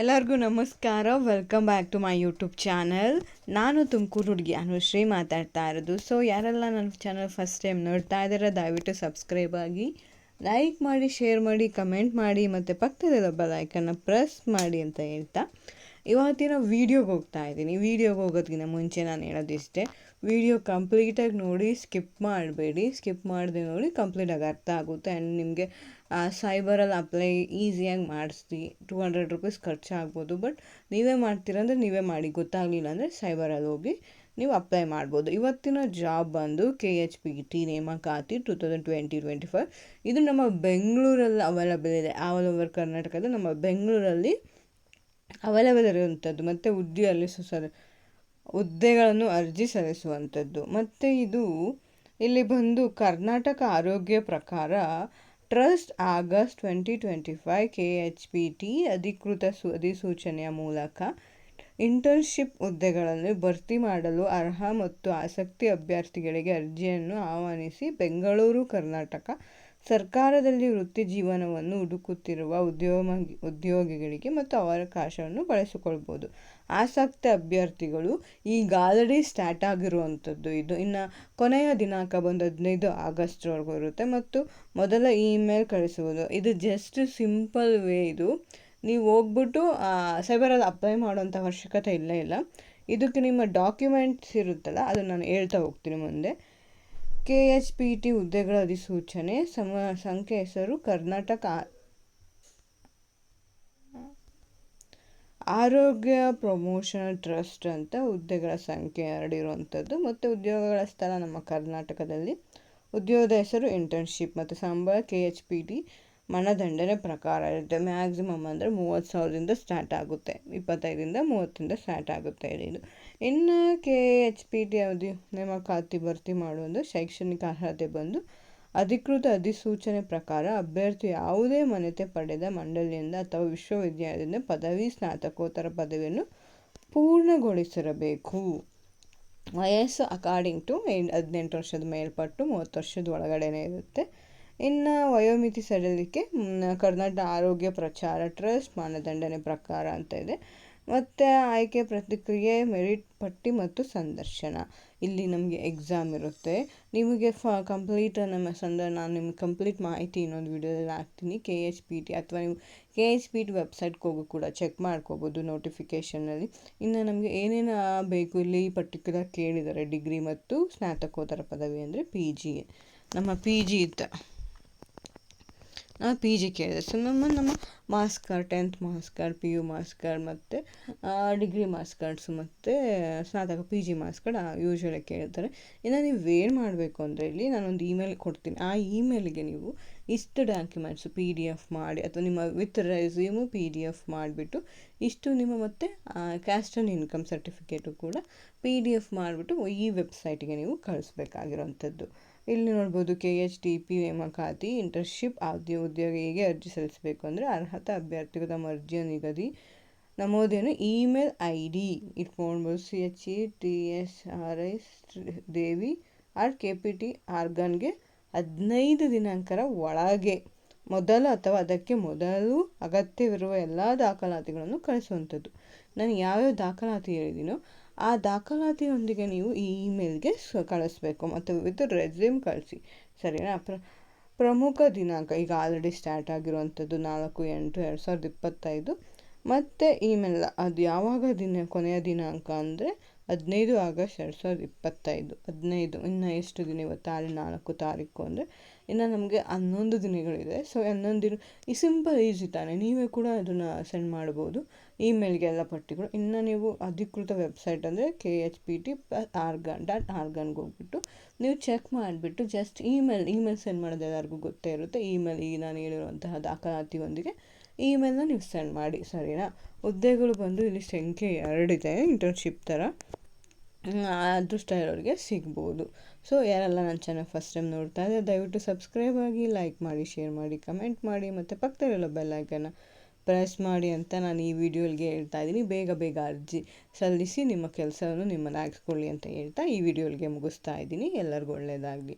ಎಲ್ಲರಿಗೂ ನಮಸ್ಕಾರ. Welcome back to my YouTube channel ನಾನು ತುಮಕೂರು ಹುಡುಗಿ ಅನುಶ್ರೀ ಮಾತಾಡ್ತಾ ಇರೋದು. ಸೊ ಯಾರೆಲ್ಲ ನನ್ನ ಚಾನಲ್ ಫಸ್ಟ್ ಟೈಮ್ ನೋಡ್ತಾ ಇದ್ದಾರೆ ದಯವಿಟ್ಟು ಸಬ್ಸ್ಕ್ರೈಬ್ ಆಗಿ. ಲೈಕ್ ಮಾಡಿ ಶೇರ್ ಮಾಡಿ ಕಮೆಂಟ್ ಮಾಡಿ, ಮತ್ತು ಪಕ್ಕದಲ್ಲಿರೋ ಬೆಲ್ ಪ್ರೆಸ್ ಮಾಡಿ ಅಂತ ಹೇಳ್ತಾ. ಇವತ್ತಿನ ವೀಡಿಯೋಗೆ ಹೋಗ್ತಾ ಇದ್ದೀನಿ. ವೀಡಿಯೋಗೆ ಹೋಗೋದಕ್ಕಿಂತ ಮುಂಚೆ ನಾನು ಹೇಳೋದಿಷ್ಟೇ ವೀಡಿಯೋ ಕಂಪ್ಲೀಟಾಗಿ ನೋಡಿ ಸ್ಕಿಪ್ ಮಾಡಬೇಡಿ. ಸ್ಕಿಪ್ ಮಾಡಿದೆ ನೋಡಿ ಕಂಪ್ಲೀಟಾಗಿ ಅರ್ಥ ಆಗುತ್ತೆ. ಆ್ಯಂಡ್ ನಿಮಗೆ ಸೈಬರಲ್ಲಿ ಅಪ್ಲೈ ಈಸಿಯಾಗಿ ಮಾಡಿಸ್ತಿ ಟೂ ಹಂಡ್ರೆಡ್ ರುಪೀಸ್ ಖರ್ಚಾಗ್ಬೋದು. ಬಟ್ ನೀವೇ ಮಾಡ್ತೀರಂದ್ರೆ ನೀವೇ ಮಾಡಿ. ಗೊತ್ತಾಗಲಿಲ್ಲ ಅಂದರೆ ಸೈಬರಲ್ಲಿ ಹೋಗಿ ನೀವು ಅಪ್ಲೈ ಮಾಡ್ಬೋದು. ಇವತ್ತಿನ ಜಾಬ್ ಬಂದು ಕೆ ಎಚ್ ಪಿ ಟಿ ನೇಮಕಾತಿ two thousand twenty twenty five ಇದು ನಮ್ಮ ಬೆಂಗಳೂರಲ್ಲಿ ಅವೈಲಬಲ್ ಇದೆ. ಆಲ್ ಓವರ್ ಕರ್ನಾಟಕದ ನಮ್ಮ ಬೆಂಗಳೂರಲ್ಲಿ ಅವೈಲಬಲ್ ಇರುವಂಥದ್ದು ಮತ್ತು ಉದ್ಯೋಗ ಸರ್, ಹುದ್ದೆಗಳನ್ನು ಅರ್ಜಿ ಸಲ್ಲಿಸುವಂಥದ್ದು ಮತ್ತು ಇದು ಇಲ್ಲಿ ಬಂದು ಕರ್ನಾಟಕ ಆರೋಗ್ಯ ಪ್ರಕಾರ trust August twenty twenty five K H P T ಅಧಿಕೃತ ಸು, ಅಧಿಸೂಚನೆಯ ಮೂಲಕ ಇಂಟರ್ನ್ಶಿಪ್ ಹುದ್ದೆಗಳನ್ನು ಭರ್ತಿ ಮಾಡಲು ಅರ್ಹ ಮತ್ತು ಆಸಕ್ತಿ ಅಭ್ಯರ್ಥಿಗಳಿಗೆ ಅರ್ಜಿಯನ್ನು ಆಹ್ವಾನಿಸಿ ಬೆಂಗಳೂರು, ಕರ್ನಾಟಕ ಸರ್ಕಾರದಲ್ಲಿ ವೃತ್ತಿ ಜೀವನವನ್ನು ಹುಡುಕುತ್ತಿರುವ ಉದ್ಯೋಗ ಉದ್ಯೋಗಿಗಳಿಗೆ ಮತ್ತು ಅವಕಾಶವನ್ನು ಬಳಸಿಕೊಳ್ಬೋದು. ಆಸಕ್ತ ಅಭ್ಯರ್ಥಿಗಳು ಈಗ ಆಲ್ರೆಡಿ ಸ್ಟಾರ್ಟ್ ಆಗಿರುವಂಥದ್ದು ಇದು. ಇನ್ನು ಕೊನೆಯ ದಿನಾಂಕ ಬಂದು ಹದಿನೈದು ಆಗಸ್ಟ್ವರೆಗೂ ಇರುತ್ತೆ ಮತ್ತು ಮೊದಲ ಇಮೇಲ್ ಕಳಿಸುವುದು. ಇದು ಜಸ್ಟ್ ಸಿಂಪಲ್ ವೇ ಇದು. ನೀವು ಹೋಗ್ಬಿಟ್ಟು ಸೈಬರಲ್ಲಿ ಅಪ್ಲೈ ಮಾಡುವಂಥ ಅವಶ್ಯಕತೆ ಇಲ್ಲ ಇಲ್ಲ. ಇದಕ್ಕೆ ನಿಮ್ಮ ಡಾಕ್ಯುಮೆಂಟ್ಸ್ ಇರುತ್ತಲ್ಲ, ಅದನ್ನು ನಾನು ಹೇಳ್ತಾ ಹೋಗ್ತೀನಿ ಮುಂದೆ. ಕೆ ಎಚ್ ಪಿ ಟಿ ಹುದ್ದೆಗಳ ಅಧಿಸೂಚನೆ, ಸಮ, ಸಂಖ್ಯೆ ಹೆಸರು ಕರ್ನಾಟಕ. ಆರೋಗ್ಯ ಪ್ರಮೋಷನ್ ಟ್ರಸ್ಟ್ ಅಂತ ಹುದ್ದೆಗಳ ಸಂಖ್ಯೆ ಹರಡಿರುವಂಥದ್ದು ಮತ್ತು ಉದ್ಯೋಗಗಳ ಸ್ಥಳ ನಮ್ಮ ಕರ್ನಾಟಕದಲ್ಲಿ. ಉದ್ಯೋಗದ ಹೆಸರು ಇಂಟರ್ನ್ಶಿಪ್ ಮತ್ತು ಸಂಬಳ ಕೆ ಎಚ್ ಪಿ ಟಿ ಮನದಂಡನೆ ಪ್ರಕಾರ ಇರುತ್ತೆ. ಮ್ಯಾಕ್ಸಿಮಮ್ ಅಂದರೆ ಮೂವತ್ತು ಸಾವಿರದಿಂದ ಸ್ಟಾರ್ಟ್ ಆಗುತ್ತೆ. ಇಪ್ಪತ್ತೈದರಿಂದ ಮೂವತ್ತರಿಂದ ಸ್ಟಾರ್ಟ್ ಆಗುತ್ತೆ ಇದು ಇನ್ನು ಕೆ ಎಚ್ ಪಿ ಟಿ ಅವಧಿ ನೇಮಕಾತಿ ಭರ್ತಿ ಮಾಡುವಂಥ ಶೈಕ್ಷಣಿಕ ಅರ್ಹತೆ ಬಂದು ಅಧಿಕೃತ ಅಧಿಸೂಚನೆ ಪ್ರಕಾರ ಅಭ್ಯರ್ಥಿ ಯಾವುದೇ ಮಾನ್ಯತೆ ಪಡೆದ ಮಂಡಳಿಯಿಂದ ಅಥವಾ ವಿಶ್ವವಿದ್ಯಾಲಯದಿಂದ ಪದವಿ, ಸ್ನಾತಕೋತ್ತರ ಪದವಿಯನ್ನು ಪೂರ್ಣಗೊಳಿಸಿರಬೇಕು. ವಯಸ್ಸು ಅಕಾರ್ಡಿಂಗ್ ಟು ಹದಿನೆಂಟು ವರ್ಷದ ಮೇಲ್ಪಟ್ಟು ಮೂವತ್ತು ವರ್ಷದ ಒಳಗಡೆನೇ ಇರುತ್ತೆ. ಇನ್ನು ವಯೋಮಿತಿ ಸಡಿಲಿಕೆ ಕರ್ನಾಟಕ ಆರೋಗ್ಯ ಪ್ರಚಾರ ಟ್ರಸ್ಟ್ ಮಾನದಂಡನೆ ಪ್ರಕಾರ ಅಂತ ಇದೆ. ಮತ್ತು ಆಯ್ಕೆ ಪ್ರತಿಕ್ರಿಯೆ, ಮೆರಿಟ್, ಪಟ್ಟಿ ಮತ್ತು ಸಂದರ್ಶನ. ಇಲ್ಲಿ ನಮಗೆ ಎಕ್ಸಾಮ್ ಇರುತ್ತೆ. ನಿಮಗೆ ಫ ಕಂಪ್ಲೀಟ್ ನಮ್ಮ ಸಂದ, ನಾನು ನಿಮ್ಗೆ ಕಂಪ್ಲೀಟ್ ಮಾಹಿತಿ ಇನ್ನೊಂದು ವೀಡಿಯೋದಲ್ಲಿ ಹಾಕ್ತೀನಿ. ಕೆ ಎಚ್ ಪಿ ಟಿ ಅಥವಾ ನೀವು ಕೆ ಎಚ್ ಪಿ ಟಿ ವೆಬ್ಸೈಟ್ಗೆ ಹೋಗಿ ಕೂಡ ಚೆಕ್ ಮಾಡ್ಕೋಬೋದು ನೋಟಿಫಿಕೇಷನಲ್ಲಿ ಇನ್ನು ನಮಗೆ ಏನೇನು ಬೇಕು ಇಲ್ಲಿ ಪರ್ಟಿಕ್ಯುಲರ್ ಕೇಳಿದ್ದಾರೆ ಡಿಗ್ರಿ ಮತ್ತು ಸ್ನಾತಕೋತ್ತರ ಪದವಿ ಅಂದರೆ ಪಿ ಜಿ ನಮ್ಮ ಪಿ ಜಿ ಇತ್ತು. ಪಿ ಜಿ ಕೇಳಿದೆ ಸೊ ನಮ್ಮ ನಮ್ಮ marks card tenth marks card P U marks card ಮತ್ತು ಡಿಗ್ರಿ ಮಾರ್ಕ್ಸ್ ಕಾರ್ಡ್ಸ್ ಮತ್ತು, ಸ್ನಾತಕ ಪಿ ಜಿ ಮಾರ್ಕ್ಸ್ ಕಾರ್ಡ್ ಕೇಳ್ತಾರೆ. ಇನ್ನು ನೀವು ಏನು ಮಾಡಬೇಕು ಅಂದರೆ ಇಲ್ಲಿ ನಾನೊಂದು ಇಮೇಲ್ ಕೊಡ್ತೀನಿ. ಆ ಇಮೇಲ್ಗೆ ನೀವು ಇಷ್ಟು ಡಾಕ್ಯುಮೆಂಟ್ಸ್ ಪಿ ಡಿ ಎಫ್ ಮಾಡಿ ಅಥವಾ ನಿಮ್ಮ with resume P D F ಮಾಡಿಬಿಟ್ಟು ಇಷ್ಟು ನಿಮ್ಮ ಮತ್ತು ಕ್ಯಾಸ್ಟ್ ಆ್ಯಂಡ್ ಇನ್ಕಮ್ ಸರ್ಟಿಫಿಕೇಟು ಕೂಡ ಪಿ ಡಿ ಎಫ್ ಮಾಡಿಬಿಟ್ಟು ಈ ವೆಬ್ಸೈಟಿಗೆ ನೀವು ಕಳಿಸ್ಬೇಕಾಗಿರೋಂಥದ್ದು. ಇಲ್ಲಿ ನೋಡ್ಬೋದು ಕೆ ಎಚ್ ಡಿ ಪಿ ನೇಮಕಾತಿ ಇಂಟರ್ನ್ಶಿಪ್ ಆದ್ಯ ಉದ್ಯೋಗಿಗೆ ಅರ್ಜಿ ಸಲ್ಲಿಸಬೇಕು ಅಂದರೆ ಅರ್ಹತಾ ಅಭ್ಯರ್ಥಿಗಳ ಅರ್ಜಿಯ ನಿಗದಿ ನಮೂದೇನು email I D ಇಟ್ಕೊಂಡ್ಬೋದು. C H E T S R S Devi R K P T ಆರ್ಗನ್ಗೆ ಹದಿನೈದು ದಿನಾಂಕರ ಒಳಗೆ ಮೊದಲು ಅಥವಾ ಅದಕ್ಕೆ ಮೊದಲು ಅಗತ್ಯವಿರುವ ಎಲ್ಲ ದಾಖಲಾತಿಗಳನ್ನು ಕಳಿಸುವಂಥದ್ದು. ನಾನು ಯಾವ್ಯಾವ ದಾಖಲಾತಿ ಹೇಳಿದ್ದೀನೋ ಆ ದಾಖಲಾತಿಯೊಂದಿಗೆ ನೀವು ಈ ಇಮೇಲ್ಗೆ ಕಳಿಸ್ಬೇಕು ಮತ್ತು ವಿತ್ ರೆಸ್ಯೂಮ್ ಕಳಿಸಿ. ಸರಿನಾ? ಪ್ರ ಪ್ರಮುಖ ದಿನಾಂಕ, ಈಗ ಆಲ್ರೆಡಿ ಸ್ಟಾರ್ಟ್ ಆಗಿರುವಂಥದ್ದು ನಾಲ್ಕು, ಎಂಟು, ಎರಡು ಸಾವಿರದ ಇಪ್ಪತ್ತೈದು. ಮತ್ತು ಇಮೇಲ್ ಅದು ಯಾವಾಗ ದಿನ, ಕೊನೆಯ ದಿನಾಂಕ ಅಂದರೆ ಹದಿನೈದು ಆಗಸ್ಟ್ ಎರಡು ಸಾವಿರದ ಇಪ್ಪತ್ತೈದು. ಹದಿನೈದು. ಇನ್ನು ಎಷ್ಟು ದಿನ ಇವತ್ತು? ಆರು ನಾಲ್ಕು ತಾರೀಕು ಅಂದರೆ ಇನ್ನು ನಮಗೆ ಹನ್ನೊಂದು ದಿನಗಳಿದೆ. ಸೊ ಹನ್ನೊಂದು ದಿನ ಈ ಸಿಂಪಲ್ ಈಸಿ ತಾನೆ. ನೀವೇ ಕೂಡ ಅದನ್ನು ಸೆಂಡ್ ಮಾಡ್ಬೋದು. ಇಮೇಲ್ಗೆ ಎಲ್ಲ ಪಟ್ಟಿಗಳು. ಇನ್ನು ನೀವು ಅಧಿಕೃತ ವೆಬ್ಸೈಟ್ ಅಂದರೆ K H P T org dot ಆರ್ಗನ್ಗೆ ಹೋಗ್ಬಿಟ್ಟು ನೀವು ಚೆಕ್ ಮಾಡಿಬಿಟ್ಟು ಜಸ್ಟ್ ಇಮೇಲ್ ಇಮೇಲ್ ಸೆಂಡ್ ಮಾಡೋದು ಎಲ್ಲರಿಗೂ ಗೊತ್ತೇ ಇರುತ್ತೆ. ಇಮೇಲ್ ಈಗ ನಾನು ಹೇಳಿರುವಂತಹ ದಾಖಲಾತಿಯೊಂದಿಗೆ ಇಮೇಲ್ನ ನೀವು ಸೆಂಡ್ ಮಾಡಿ. ಸರಿನಾ? ಹುದ್ದೆಗಳು ಬಂದು ಇಲ್ಲಿ ಸಂಖ್ಯೆ ಎರಡಿದೆ ಇಂಟರ್ನ್ಶಿಪ್ ಥರ. ಅದೃಷ್ಟ ಇರೋರಿಗೆ ಸಿಗ್ಬೋದು. ಸೊ ಯಾರೆಲ್ಲ ನನ್ನ ಚಾನಲ್ ಫಸ್ಟ್ ಟೈಮ್ ನೋಡ್ತಾ ಇದ್ದಾರೆ ದಯವಿಟ್ಟು ಸಬ್ಸ್ಕ್ರೈಬ್ ಆಗಿ ಲೈಕ್ ಮಾಡಿ ಶೇರ್ ಮಾಡಿ ಕಮೆಂಟ್ ಮಾಡಿ, ಮತ್ತು ಪಕ್ಕದಲ್ಲಿರೋ ಬೆಲ್ಲೈಕನ್ನ ಪ್ರೆಸ್ ಮಾಡಿ ಅಂತ ನಾನು ಈ ವಿಡಿಯೋಗೆ ಹೇಳ್ತಾ ಇದ್ದೀನಿ. ಬೇಗ ಬೇಗ ಅರ್ಜಿ ಸಲ್ಲಿಸಿ, ನಿಮ್ಮ ಕೆಲಸವನ್ನು ನಿಮ್ಮನ್ನು ಹಾಕ್ಸ್ಕೊಳ್ಳಿ ಅಂತ ಹೇಳ್ತಾ ಈ ವಿಡಿಯೋಲ್ಗೆ ಮುಗಿಸ್ತಾ ಇದ್ದೀನಿ. ಎಲ್ಲರಿಗೂ ಒಳ್ಳೆಯದಾಗಲಿ